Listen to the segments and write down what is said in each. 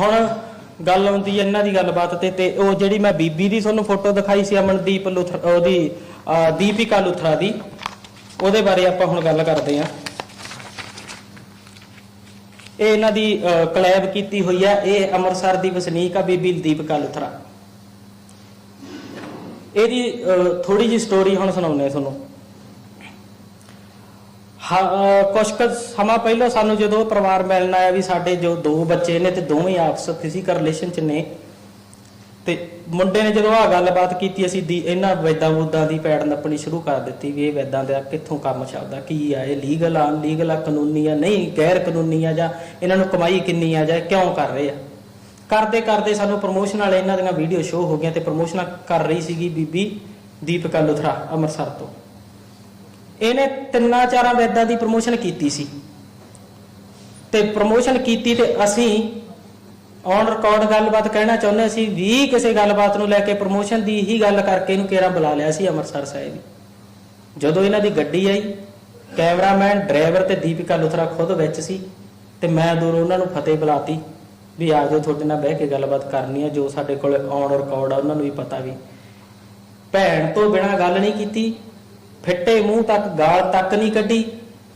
ਹੁਣ ਗੱਲ ਆਉਂਦੀ ਹੈ ਇਹਨਾਂ ਦੀ ਗੱਲਬਾਤ ਤੇ ਤੇ ਉਹ ਜਿਹੜੀ ਮੈਂ ਬੀਬੀ ਦੀ ਤੁਹਾਨੂੰ ਫੋਟੋ ਦਿਖਾਈ ਸੀ, ਅਮਨਦੀਪ ਲੁਥਰ, ਉਹਦੀ ਦੀਪਿਕਾ ਲੁਥਰਾ ਦੀ, ਉਹਦੇ ਬਾਰੇ ਆਪਾਂ ਹੁਣ ਗੱਲ ਕਰਦੇ ਹਾਂ। ਇਹ ਇਹਨਾਂ ਦੀ ਕਲੈਬ ਕੀਤੀ ਹੋਈ ਹੈ, ਇਹ ਅੰਮ੍ਰਿਤਸਰ ਦੀ ਵਸਨੀਕ ਆ ਬੀਬੀ ਦੀਪਿਕਾ ਲੁਥਰਾ। ਇਹਦੀ ਥੋੜੀ ਜੀ ਸਟੋਰੀ ਹੁਣ ਸੁਣਾਉਂਦੇ ਆ ਤੁਹਾਨੂੰ। ਹਾਂ, ਕੁਛ ਕੁ ਸਮਾਂ ਪਹਿਲਾਂ ਸਾਨੂੰ ਜਦੋਂ ਪਰਿਵਾਰ ਮਿਲਣ ਆਇਆ ਵੀ ਸਾਡੇ ਜੋ ਦੋ ਬੱਚੇ ਨੇ ਤੇ ਦੋਵੇਂ ਆਪਸ ਫਿਜ਼ੀਕਲ ਰਿਲੇਸ਼ਨ ਚ ਨੇ ਤੇ ਮੁੰਡੇ ਨੇ ਜਦੋਂ ਆ ਗੱਲਬਾਤ ਕੀਤੀ ਅਸੀਂ ਦੀ ਇਹਨਾਂ ਵੈਦਾਂ ਵੂਦਾਂ ਦੀ ਪੈੜ ਨੱਪਣੀ ਸ਼ੁਰੂ ਕਰ ਦਿੱਤੀ ਵੀ ਇਹ ਵੈਦਾਂ ਦਾ ਕਿੱਥੋਂ ਕੰਮ ਚੱਲਦਾ ਕੀ ਆ ਇਹ ਲੀਗਲ ਆ ਅਨਲੀਗਲ ਆ ਕਾਨੂੰਨੀ ਆ ਨਹੀਂ ਗੈਰ ਕਾਨੂੰਨੀ ਆ ਜਾਂ ਇਹਨਾਂ ਨੂੰ ਕਮਾਈ ਕਿੰਨੀ ਆ ਜਾਂ ਕਿਉਂ ਕਰ ਰਹੇ ਆ। ਕਰਦੇ ਕਰਦੇ ਸਾਨੂੰ ਪ੍ਰੋਮੋਸ਼ਨ ਵਾਲੇ ਇਹਨਾਂ ਦੀਆਂ ਵੀਡੀਓ ਸ਼ੋਅ ਹੋ ਗਈਆਂ ਤੇ ਪ੍ਰੋਮੋਸ਼ਨਾਂ ਕਰ ਰਹੀ ਸੀਗੀ ਬੀਬੀ ਦੀਪਿਕਾ ਲੁਥਰਾ ਅੰਮ੍ਰਿਤਸਰ ਤੋਂ। ਇਹਨੇ ਤਿੰਨਾਂ ਚਾਰਾਂ ਵੈਦਾਂ ਦੀ ਪ੍ਰੋਮੋਸ਼ਨ ਕੀਤੀ ਸੀ। ਤੇ ਪ੍ਰੋਮੋਸ਼ਨ ਕੀਤੀ ਤੇ ਅਸੀਂ ਔਨ ਰਿਕਾਰਡ ਗੱਲਬਾਤ ਕਹਿਣਾ ਚਾਹੁੰਦੇ ਸੀ, ਵੀ ਕਿਸੇ ਗੱਲਬਾਤ ਨੂੰ ਲੈ ਕੇ ਪ੍ਰੋਮੋਸ਼ਨ ਦੀ ਹੀ ਗੱਲ ਕਰਕੇ ਇਹਨੂੰ ਕੇਰਾ ਬੁਲਾ ਲਿਆ ਸੀ ਅੰਮ੍ਰਿਤਸਰ ਸਾਹਿਬ। ਜਦੋਂ ਇਹਨਾਂ ਦੀ ਗੱਡੀ ਆਈ, ਕੈਮਰਾਮੈਨ, ਡਰਾਈਵਰ ਤੇ ਦੀਪਿਕਾ ਲੁਥਰਾ ਖੁਦ ਵਿੱਚ ਸੀ ਤੇ ਮੈਂ ਦੂਰੋਂ ਉਹਨਾਂ ਨੂੰ ਫਤਿਹ ਬੁਲਾਤੀ ਵੀ ਆ ਜਾਓ, ਤੁਹਾਡੇ ਨਾਲ ਬਹਿ ਕੇ ਗੱਲਬਾਤ ਕਰਨੀ ਆ, ਜੋ ਸਾਡੇ ਕੋਲ ਔਨ ਰਿਕਾਰਡ ਆ, ਉਹਨਾਂ ਨੂੰ ਵੀ ਪਤਾ ਵੀ। ਭੈਣ ਤੋਂ ਬਿਨਾ ਗੱਲ ਨਹੀਂ ਕੀਤੀ ਫਿੱਟੇ ਮੂੰਹ ਤੱਕ, ਗਾਲ ਤੱਕ ਨਹੀਂ ਕੱਢੀ,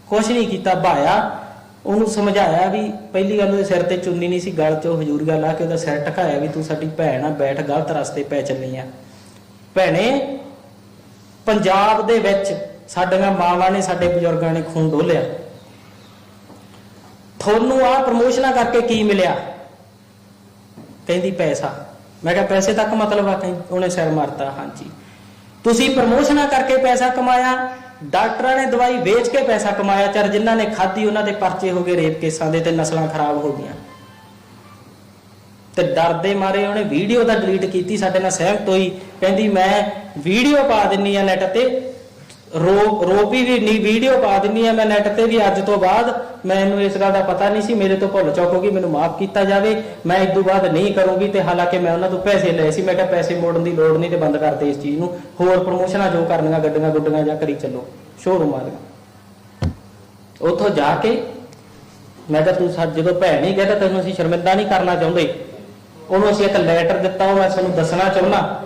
ਕੁਛ ਨਹੀਂ ਕੀਤਾ, ਭਾਇਆ। ਉਹਨੂੰ ਸਮਝਾਇਆ ਵੀ ਪਹਿਲੀ ਗੱਲ ਉਹਦੇ ਸਿਰ ਤੇ ਚੁੰਨੀ ਨਹੀਂ ਸੀ, ਗਲ 'ਚ ਉਹ ਹਜ਼ੂਰ ਗੱਲ ਆ ਕੇ ਉਹਦਾ ਸਿਰ ਟਕਾਇਆ ਵੀ ਤੂੰ ਸਾਡੀ ਭੈਣ ਆ, ਬੈਠ, ਗਲਤ ਰਸਤੇ ਪੈ ਚੱਲੀ ਆ। ਭੈਣੇ, ਪੰਜਾਬ ਦੇ ਵਿੱਚ ਸਾਡੀਆਂ ਮਾਵਾਂ ਨੇ, ਸਾਡੇ ਬਜ਼ੁਰਗਾਂ ਨੇ ਖੂਨ ਡੋਲਿਆ। ਤੁਹਾਨੂੰ ਆ ਪ੍ਰਮੋਸ਼ਨਾਂ ਕਰਕੇ ਕੀ ਮਿਲਿਆ? ਕਹਿੰਦੀ ਪੈਸਾ। ਮੈਂ ਕਿਹਾ, ਪੈਸੇ ਤੱਕ ਮਤਲਬ ਆ, ਕਹਿੰਦੀ, ਉਹਨੇ ਸਿਰ ਮਾਰਤਾ, ਹਾਂਜੀ। ਤੁਸੀਂ ਪ੍ਰਮੋਸ਼ਨਾਂ ਕਰਕੇ ਪੈਸਾ ਕਮਾਇਆ, ਡਾਕਟਰਾਂ ਨੇ ਦਵਾਈ ਵੇਚ ਕੇ ਪੈਸਾ ਕਮਾਇਆ ਚਰ ਜਿਨ੍ਹਾਂ ਨੇ ਖਾਧੀ ਉਹਨਾਂ ਦੇ ਪਰਚੇ ਹੋ ਗਏ ਰੇਪ ਕੇਸਾਂ ਦੇ ਤੇ ਨਸਲਾਂ ਖਰਾਬ ਹੋ ਗਈਆਂ। ਤੇ ਡਰਦੇ ਮਾਰੇ ਉਹਨੇ ਵੀਡੀਓ ਤਾਂ ਡਿਲੀਟ ਕੀਤੀ, ਸਾਡੇ ਨਾਲ ਸਹਿਮਤ ਹੋਈ, ਕਹਿੰਦੀ ਮੈਂ ਵੀਡੀਓ ਪਾ ਦਿੰਨੀ ਆ ਨੈਟ ਤੇ ਰੋ ਰੋਪੀ ਵੀ ਨਹੀਂ ਵੀਡੀਓ ਪਾ ਦਿੰਨੀ ਆ ਮੈਂ ਨੈਟ ਤੇ ਵੀ ਅੱਜ ਤੋਂ ਬਾਅਦ। ਮੈਨੂੰ ਇਸ ਗੱਲ ਦਾ ਪਤਾ ਨਹੀਂ ਸੀ, ਮੇਰੇ ਤੋਂ ਭੁੱਲ ਚੁੱਕ ਮੈਨੂੰ ਮਾਫ ਕੀਤਾ ਜਾਵੇ। ਮੈਂ ਇਸ ਤੋਂ ਬਾਅਦ ਨਹੀਂ ਕਰੂੰਗੀ ਤੇ ਹਾਲਾਂਕਿ ਮੈਂ ਉਹਨਾਂ ਤੋਂ ਪੈਸੇ ਲਏ ਸੀ। ਮੈਂ ਕਿਹਾ ਪੈਸੇ ਮੋੜਨ ਦੀ ਲੋੜ ਨਹੀਂ ਤੇ ਬੰਦ ਕਰ ਇਸ ਚੀਜ਼ ਨੂੰ। ਹੋਰ ਪ੍ਰਮੋਸ਼ਨਾਂ ਜੋ ਕਰਨੀਆਂ, ਗੱਡੀਆਂ ਗੁੱਡੀਆਂ ਜਾਂ ਕਰੀ ਚੱਲੋ ਸ਼ੋਰੂਮਾਂ ਦੀਆਂ ਉੱਥੋਂ ਜਾ ਕੇ ਮੈਂ ਕਿਹਾ ਤੂੰ ਸਾ ਜਦੋਂ ਭੈਣ ਹੀ ਕਹਿੰਦਾ ਤੈਨੂੰ ਅਸੀਂ ਸ਼ਰਮਿੰਦਾ ਨਹੀਂ ਕਰਨਾ ਚਾਹੁੰਦੇ। ਉਹਨੂੰ ਅਸੀਂ ਇੱਕ ਲੈਟਰ ਦਿੱਤਾ, ਉਹ ਮੈਂ ਤੁਹਾਨੂੰ ਦੱਸਣਾ ਚਾਹੁੰਦਾ।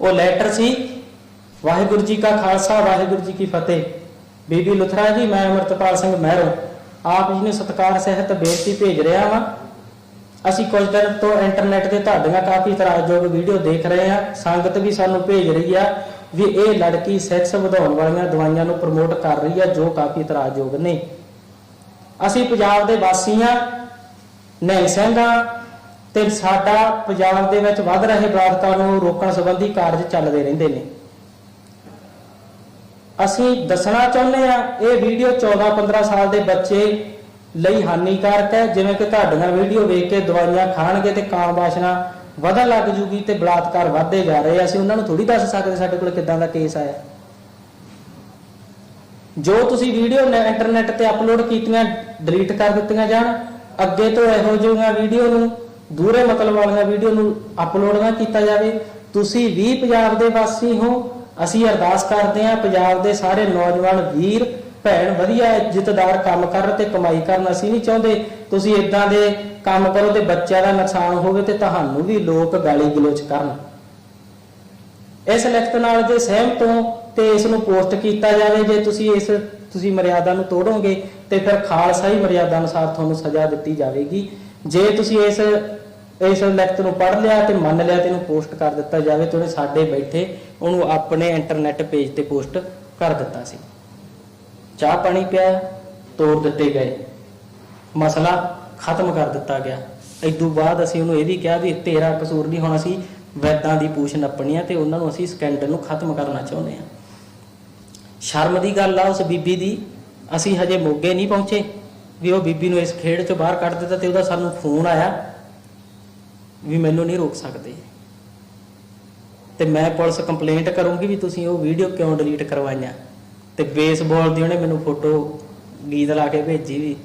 ਉਹ ਲੈਟਰ ਸੀ ਵਾਹਿਗੁਰੂ ਜੀ ਕਾ ਖਾਲਸਾ, ਵਾਹਿਗੁਰੂ ਜੀ ਕੀ ਫਤਿਹ। ਬੀਬੀ ਲੁਥਰਾ ਜੀ, ਮੈਂ ਅਮਰਤਪਾਲ ਸਿੰਘ ਮਹਿਰੋ। ਆਪ ਜੀ ਨੂੰ ਸਤਿਕਾਰ, ਸਹਿਤ, ਬੇਨਤੀ ਭੇਜ ਰਿਹਾ ਵਾਂ। ਅਸੀਂ ਕੁਝ ਦਿਨ ਤੋਂ ਇੰਟਰਨੈਟ ਤੇ ਤੁਹਾਡੀਆਂ ਕਾਫੀ ਇਤਰਾਜ਼ਯੋਗ ਵੀਡੀਓ ਦੇਖ ਰਹੇ ਹਾਂ। ਸੰਗਤ ਵੀ ਸਾਨੂੰ ਭੇਜ ਰਹੀ ਆ ਵੀ ਇਹ ਲੜਕੀ ਸੈਕਸ ਵਧਾਉਣ ਵਾਲੀਆਂ ਦਵਾਈਆਂ ਨੂੰ ਪ੍ਰਮੋਟ ਕਰ ਰਹੀ ਆ, ਜੋ ਕਾਫੀ ਇਤਰਾਜ਼ਯੋਗ ਨੇ। ਅਸੀਂ ਪੰਜਾਬ ਦੇ ਵਾਸੀ ਆ ਸਿੰਘ ਸਿੰਘਾਂ ਤੇ ਸਾਡਾ ਪੰਜਾਬ ਦੇ ਵਿੱਚ ਵੱਧ ਰਹੇ ਬਲਾਤਕਾਰ ਨੂੰ ਰੋਕਣ ਸੰਬੰਧੀ ਕਾਰਜ ਚੱਲਦੇ ਰਹਿੰਦੇ ਨੇ। ਅਸੀਂ ਦੱਸਣਾ ਚਾਹੁੰਦੇ ਆ ਇਹ ਵੀਡੀਓ 14-15 ਸਾਲ ਦੇ ਬੱਚੇ ਲਈ ਹਾਨੀਕਾਰਕ ਹੈ। ਜਿਵੇਂ ਕਿ ਤੁਹਾਡੀਆਂ ਵੀਡੀਓ ਵੇਖ ਕੇ ਦਵਾਈਆਂ ਖਾਣਗੇ ਤੇ ਕਾਮ ਵਾਸ਼ਨਾ ਵਧਣ ਲੱਗ ਜੂਗੀ ਤੇ ਬਲਾਤਕਾਰ ਵਧਦੇ ਜਾ ਰਹੇ ਆ। ਅਸੀਂ ਉਹਨਾਂ ਨੂੰ ਥੋੜੀ ਦੱਸ ਸਕਦੇ ਸਾਡੇ ਕੋਲ ਕਿੱਦਾਂ ਦਾ ਕੇਸ ਆਇਆ। ਜੋ ਤੁਸੀਂ ਵੀਡੀਓ ਇੰਟਰਨੈਟ ਤੇ ਅਪਲੋਡ ਕੀਤੀਆਂ ਡਿਲੀਟ ਕਰ ਦਿੱਤੀਆਂ ਜਾਣ, ਅੱਗੇ ਤੋਂ ਇਹੋ ਜਿਹੀਆਂ ਵੀਡੀਓ ਨੂੰ, ਦੂਰੇ ਮਤਲਬ ਵਾਲੀਆਂ ਵੀਡੀਓ ਨੂੰ ਅਪਲੋਡ ਨਾ ਕੀਤਾ ਜਾਵੇ। ਤੁਸੀਂ ਵੀ ਪੰਜਾਬ ਦੇ ਵਾਸੀ ਹੋ ਅਸੀਂ ਅਰਦਾਸ ਕਰਦੇ ਹਾਂ, ਪੰਜਾਬ ਦੇ ਸਾਰੇ ਨੌਜਵਾਨ ਵੀਰ, ਭੈਣ, ਵਧੀਆ ਇੱਜ਼ਤਦਾਰ ਕੰਮ ਕਰਨ ਤੇ ਕਮਾਈ ਕਰਨ, ਅਸੀਂ ਨਹੀਂ ਚਾਹੁੰਦੇ ਤੁਸੀਂ ਇਦਾਂ ਦੇ ਕੰਮ ਕਰੋ ਤੇ ਬੱਚਿਆਂ ਦਾ ਨੁਕਸਾਨ ਹੋਵੇ ਤੇ ਤੁਹਾਨੂੰ ਵੀ ਲੋਕ ਗਾਲੀ ਗਲੋਚ ਕਰਨ। ਇਸ ਲਿਖਤ ਨਾਲ ਜੇ ਸਹਿਮਤ ਹੋ ਤੇ ਇਸ ਨੂੰ ਪੋਸਟ ਕੀਤਾ ਜਾਵੇ, ਜੇ ਤੁਸੀਂ ਇਸ, ਤੁਸੀਂ ਮਰਿਆਦਾ ਨੂੰ ਤੋੜੋਗੇ ਤੇ ਫਿਰ ਖਾਲਸਾ ਹੀ ਮਰਿਆਦਾ ਅਨੁਸਾਰ ਤੁਹਾਨੂੰ ਸਜ਼ਾ ਦਿੱਤੀ ਜਾਵੇਗੀ। ਜੇ ਤੁਸੀਂ ਇਸ ਇਸ ਲਿਖਤ ਨੂੰ ਪੜ੍ਹ ਲਿਆ ਤੇ ਮੰਨ ਲਿਆ ਤੇ ਇਹਨੂੰ ਪੋਸਟ ਕਰ ਦਿੱਤਾ ਜਾਵੇ ਤੇ ਉਹਨੇ ਸਾਡੇ ਬੈਠੇ ਉਹਨੂੰ ਆਪਣੇ ਇੰਟਰਨੈਟ ਪੇਜ ਤੇ ਪੋਸਟ ਕਰ ਦਿੱਤਾ ਸੀ। ਚਾਹ ਪਾਣੀ ਪਿਆ, ਤੋੜ ਦਿੱਤੇ ਗਏ। ਮਸਲਾ ਖਤਮ ਕਰ ਦਿੱਤਾ ਗਿਆ। ਇਦੋਂ ਬਾਅਦ ਅਸੀਂ ਉਹਨੂੰ ਇਹ ਵੀ ਕਿਹਾ ਵੀ ਤੇਰਾ ਕਸੂਰ ਨਹੀਂ ਹੁਣ ਅਸੀਂ ਵੈਦਾਂ ਦੀ ਪੂਛ ਨੱਪਣੀ ਆ ਤੇ ਉਹਨਾਂ ਨੂੰ ਅਸੀਂ ਸਕੈਂਡਲ ਨੂੰ ਖਤਮ ਕਰਨਾ ਚਾਹੁੰਦੇ ਆ। ਸ਼ਰਮ ਦੀ ਗੱਲ ਆ ਉਸ ਬੀਬੀ ਦੀ। ਅਸੀਂ ਹਜੇ ਮੋਗੇ ਨਹੀਂ ਪਹੁੰਚੇ। ਵੀ ਉਹ ਬੀਬੀ ਨੂੰ ਇਸ ਖੇਡ ਚੋਂ ਬਾਹਰ ਕੱਢ ਦਿੱਤਾ ਤੇ ਉਹਦਾ ਸਾਨੂੰ ਫੋਨ ਆਇਆ। ਵੀ ਮੈਨੂੰ ਨਹੀਂ ਰੋਕ ਸਕਦੇ। ਤੇ ਮੈਂ ਪੁਲਿਸ ਕੰਪਲੇਂਟ ਕਰੂੰਗੀ ਵੀ ਤੁਸੀਂ ਉਹ ਵੀਡੀਓ ਕਿਉਂ ਡਿਲੀਟ ਕਰਵਾਈਆਂ? ਤੇ ਬੇਸਬਾਲ ਦੀ ਉਹਨੇ ਮੈਨੂੰ ਫੋਟੋ ਗੀਤ ਲਾ ਕੇ ਭੇਜੀ ਵੀ।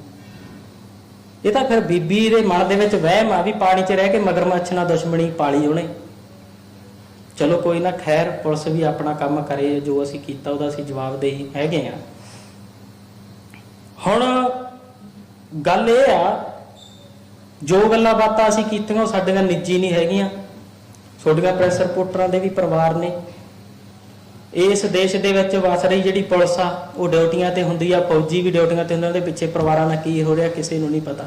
ਇਹ ਤਾਂ ਫਿਰ ਬੀਬੀ ਦੇ ਮਨ ਦੇ ਵਿੱਚ ਵਹਿਮ ਆ ਵੀ ਪਾਣੀ 'ਚ ਰਹਿ ਕੇ ਮਗਰਮੱਛ ਨਾਲ ਦੁਸ਼ਮਣੀ ਪਾਲੀ ਉਹਨੇ। ਚਲੋ ਕੋਈ ਨਾ, ਖੈਰ ਪੁਲਿਸ ਵੀ ਆਪਣਾ ਕੰਮ ਕਰੇ, ਜੋ ਅਸੀਂ ਕੀਤਾ ਉਹਦਾ ਅਸੀਂ ਜਵਾਬਦੇਹੀ ਹੈਗੇ ਆ। ਹੁਣ ਗੱਲ ਇਹ ਆ ਜੋ ਗੱਲਾਂ ਬਾਤਾਂ ਅਸੀਂ ਕੀਤੀਆਂ ਉਹ ਸਾਡੀਆਂ ਨਿੱਜੀ ਨਹੀਂ ਹੈਗੀਆਂ। ਤੁਹਾਡੀਆਂ ਪ੍ਰੈਸ ਰਿਪੋਰਟਰਾਂ ਦੇ ਵੀ ਪਰਿਵਾਰ ਨੇ। ਇਸ ਦੇਸ਼ ਦੇ ਵਿੱਚ ਵਸ ਰਹੀ ਜਿਹੜੀ ਪੁਲਿਸ ਆ, ਉਹ ਡਿਊਟੀਆਂ ਤੇ ਹੁੰਦੀ ਆ, ਫੌਜੀ ਵੀ ਡਿਊਟੀਆਂ ਤੇ ਹੁੰਦੇ ਉਹਦੇ ਪਿੱਛੇ ਪਰਿਵਾਰਾਂ ਨਾਲ ਕੀ ਹੋ ਰਿਹਾ, ਕਿਸੇ ਨੂੰ ਨਹੀਂ ਪਤਾ।